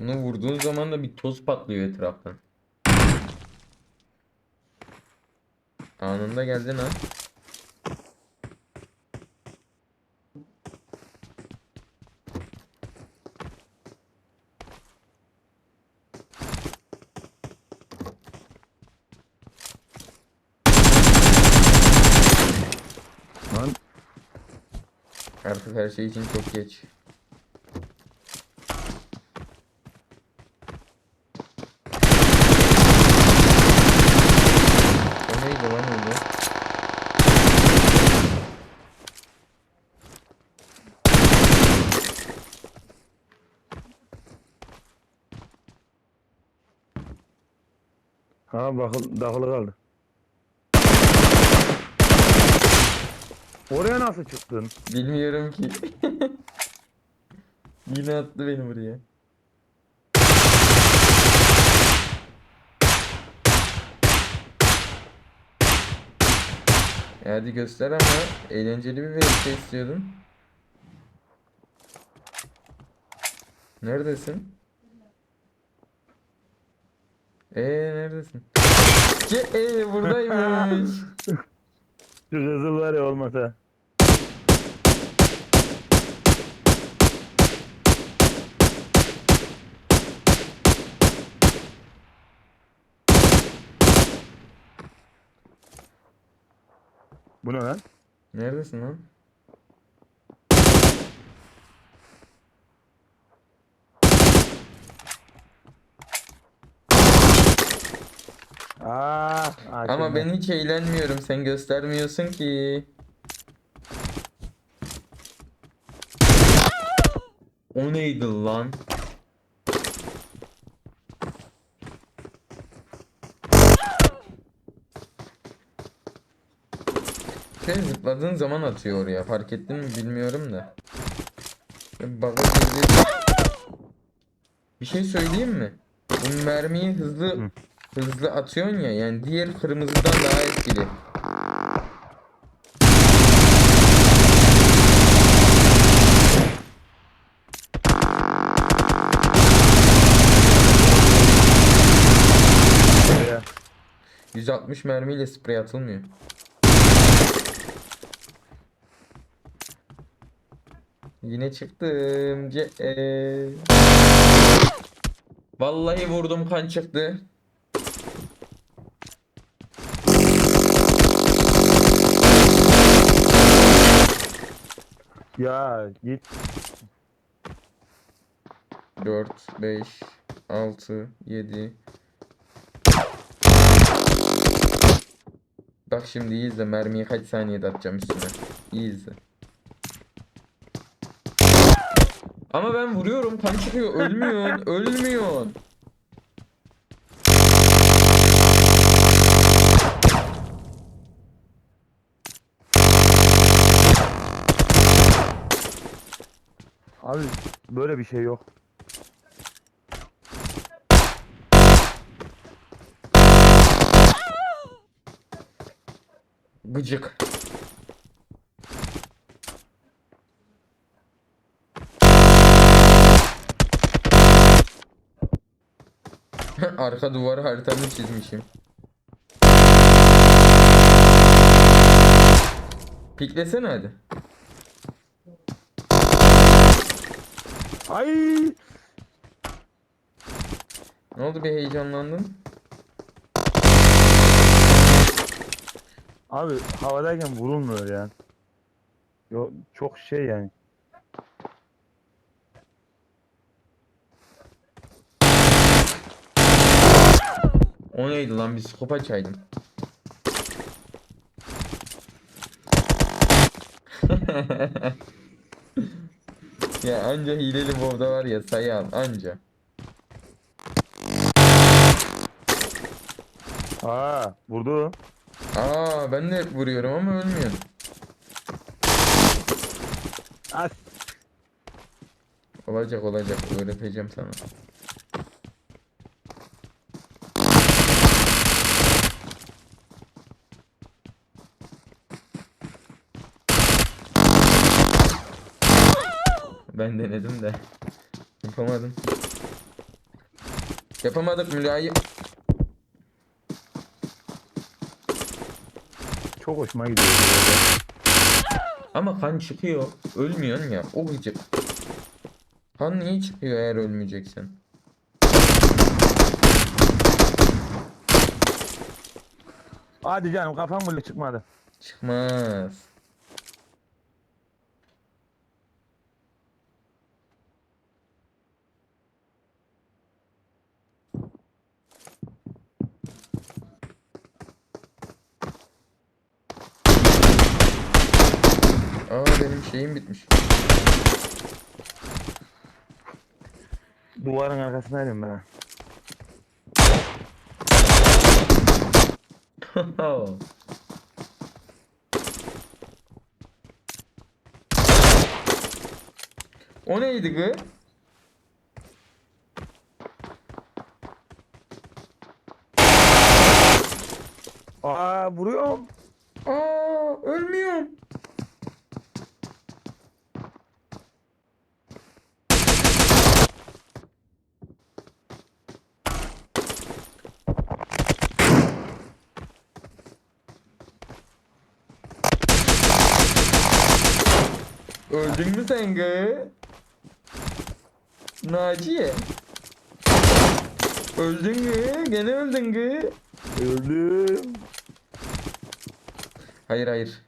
Bunu vurduğun zaman da bir toz patlıyor etraftan. Anında geldin ha. Artık her şey için çok geç. O neydi lan öyle? Ha bakıl dakılı kaldı. Oraya nasıl çıktın? Bilmiyorum ki. Yine attı beni buraya. Hadi göster ama eğlenceli bir VS istiyordum. Neredesin? Eee neredesin? Ce ee, buradaymış. Şu kızıl var ya olmasa. Bu ne lan? Neredesin lan? Aa, Ama ben hiç eğlenmiyorum. Sen göstermiyorsun ki. O neydi lan? Sen zıpladığın zaman atıyor oraya. Fark ettin mi bilmiyorum da. Baba Bir şey söyleyeyim mi? Bu mermiyi hızlı Hı. Hızlı atıyorsun ya yani diğer kırmızıdan daha etkili. Ya. 160 mermiyle sprey atılmıyor. Yine çıktım. Ce e. Vallahi vurdum kan çıktı. Ya git. 4, 5, 6, 7. Bak şimdi iyi izle mermiyi kaç saniyede atacağım üstüne. İyi izle. Ama ben vuruyorum kan çıkıyor ölmüyorsun ölmüyorsun. Abi böyle bir şey yok. Gıcık. Arka duvarı haritamı çizmişim. Piklesene hadi. Ay! Ne oldu bir heyecanlandın? Abi havadayken vurulmuyor ya. Yo, çok şey yani. O neydi lan bir skop açaydım. ya anca hileli WoW'da var ya sayı al anca. Aa, vurdu. Aa ben de hep vuruyorum ama ölmüyorum. As. Olacak olacak öğreteceğim sana. Ben denedim de yapamadım. Yapamadık mülayim. Çok hoşuma gidiyor. Ama kan çıkıyor. Ölmüyorsun ya. O gıcık. Kan niye çıkıyor eğer ölmeyeceksen? Hadi canım kafam bile çıkmadı. Çıkmaz. Aa benim şeyim bitmiş. Duvarın arkasındaydım ben. o neydi gı? Aa vuruyorum. Aa ölmüyorum. Öldün mü sen gı? Naciye. Öldün gı? Gene öldün gı? Öldüm. Hayır hayır.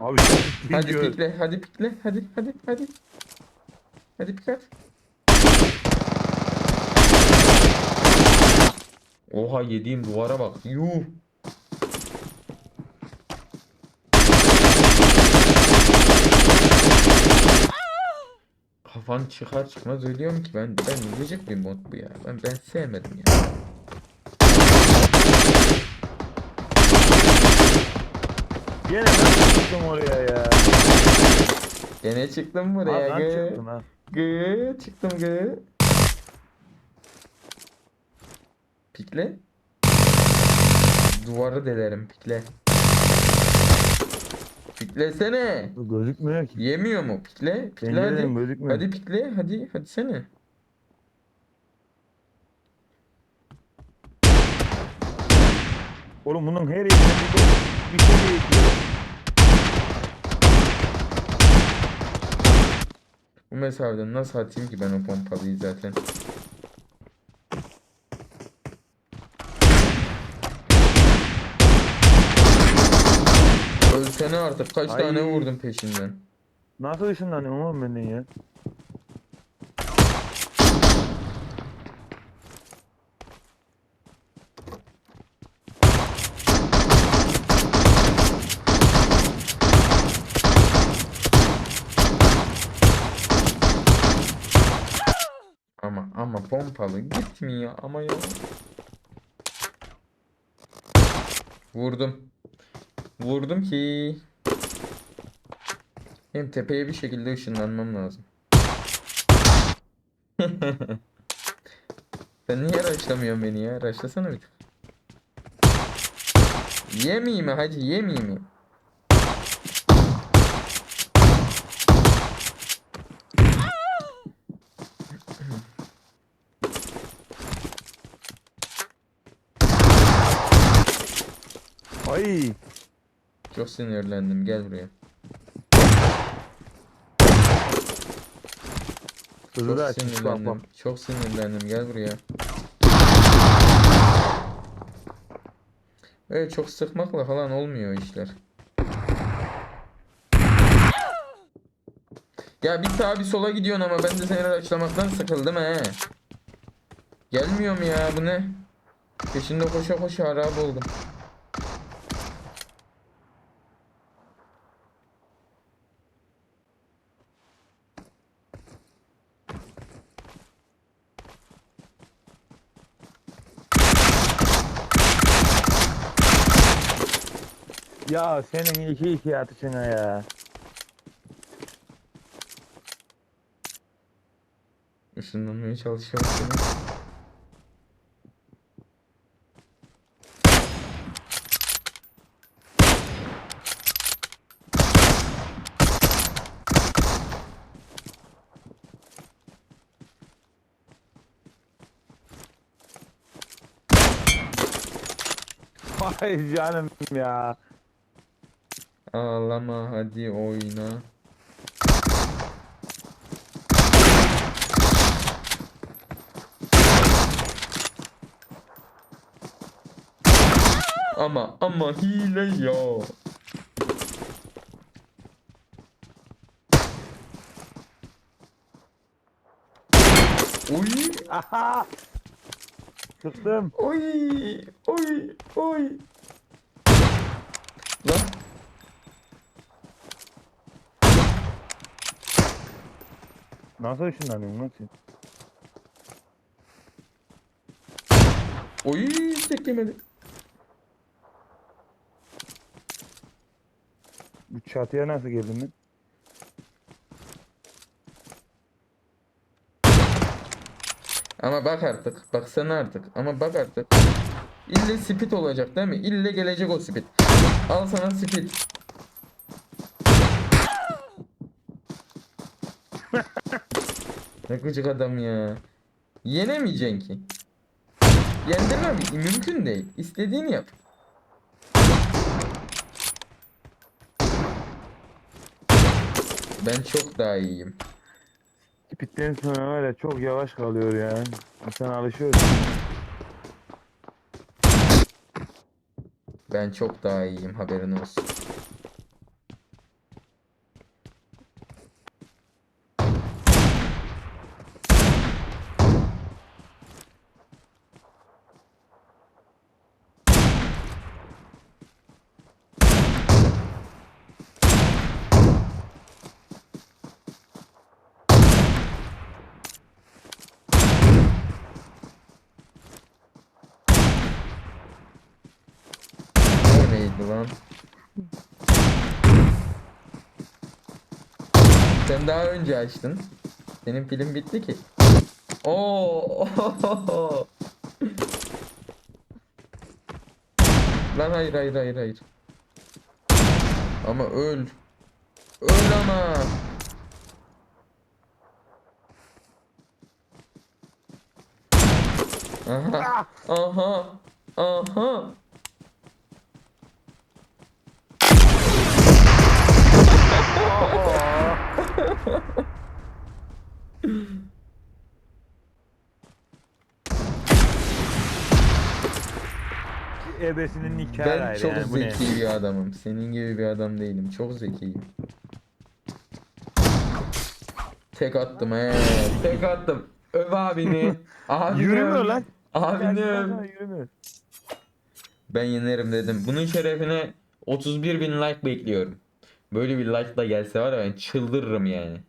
Abi Hadi pikle, hadi pikle, hadi, hadi, hadi. Hadi pik Oha yediğim duvara bak. Yuh. Kafan çıkar çıkmaz ölüyorum ki ben ben gıcık bir mod bu ya. Ben ben sevmedim ya. Yine ben çıktım oraya ya. Gene çıktım buraya gı. çıktın ha. Gı çıktım gı. Pikle. Duvarı delerim pikle. Piklesene. Bu Gözükmüyor ki. Yemiyor mu? Pikle. Pikle Pencereden hadi. gözükmüyor. Hadi pikle. Hadi. Hadi sene. Oğlum bunun her yerinde bir, bir şey değişiyor. Bu mesafeden nasıl atayım ki ben o pompalıyı zaten. Ölsene artık. Kaç Ay. tane vurdum peşinden. Nasıl ışınlanıyorum oğlum benden ya? Ama ama pompalı gitmiyor ama ya. Vurdum. Vurdum ki. Hem tepeye bir şekilde ışınlanmam lazım. Sen niye raşlamıyorsun beni ya? Raşlasana bir. Yemeyeyim mi hacı yemeyeyim mi? Ay. Çok sinirlendim gel buraya. Çok da açmış bak bak. sinirlendim. Çok sinirlendim. Gel buraya. Evet çok sıkmakla falan olmuyor işler. Ya bir sağa bir sola gidiyorsun ama ben de seni araçlamaktan sıkıldım he. Gelmiyorum ya bu ne? Peşinde koşa koşa harap oldum. Ya senin iki iki atışına ya. Işınlanmaya çalışıyorum. Ay canım ya. Ağlama hadi oyna. Ama ama hile ya. Oy Aha. Sıktım. oy oy oy. Lan Nasıl ışınlanıyorsun lan sen? oy çekemedi. Bu çatıya nasıl geldin lan? Ama bak artık. Baksana artık. Ama bak artık. İlle speed olacak değil mi? İlle gelecek o speed. Al sana speed. Ne gıcık adam ya. Yenemeyeceksin ki. Yendirmem mümkün değil. İstediğini yap. Ben çok daha iyiyim. Pitten sonra var ya çok yavaş kalıyor ya. İnsan alışıyor. Ben çok daha iyiyim haberin olsun. Neydi lan? Sen daha önce açtın. Senin film bitti ki. Oo. Lan hayır hayır hayır hayır. Ama öl. Öl ama. Aha. Aha. Aha. Ebesinin nikahı Ben ayrı çok yani, bu ne? zeki bir adamım. Senin gibi bir adam değilim. Çok zekiyim. Tek attım he. Tek attım. Öv abini. Abini Yürümüyor öv. lan. Abini öv. Yürümüyor. Ben yenerim dedim. Bunun şerefine 31 bin like bekliyorum. Böyle bir like da gelse var ya ben çıldırırım yani.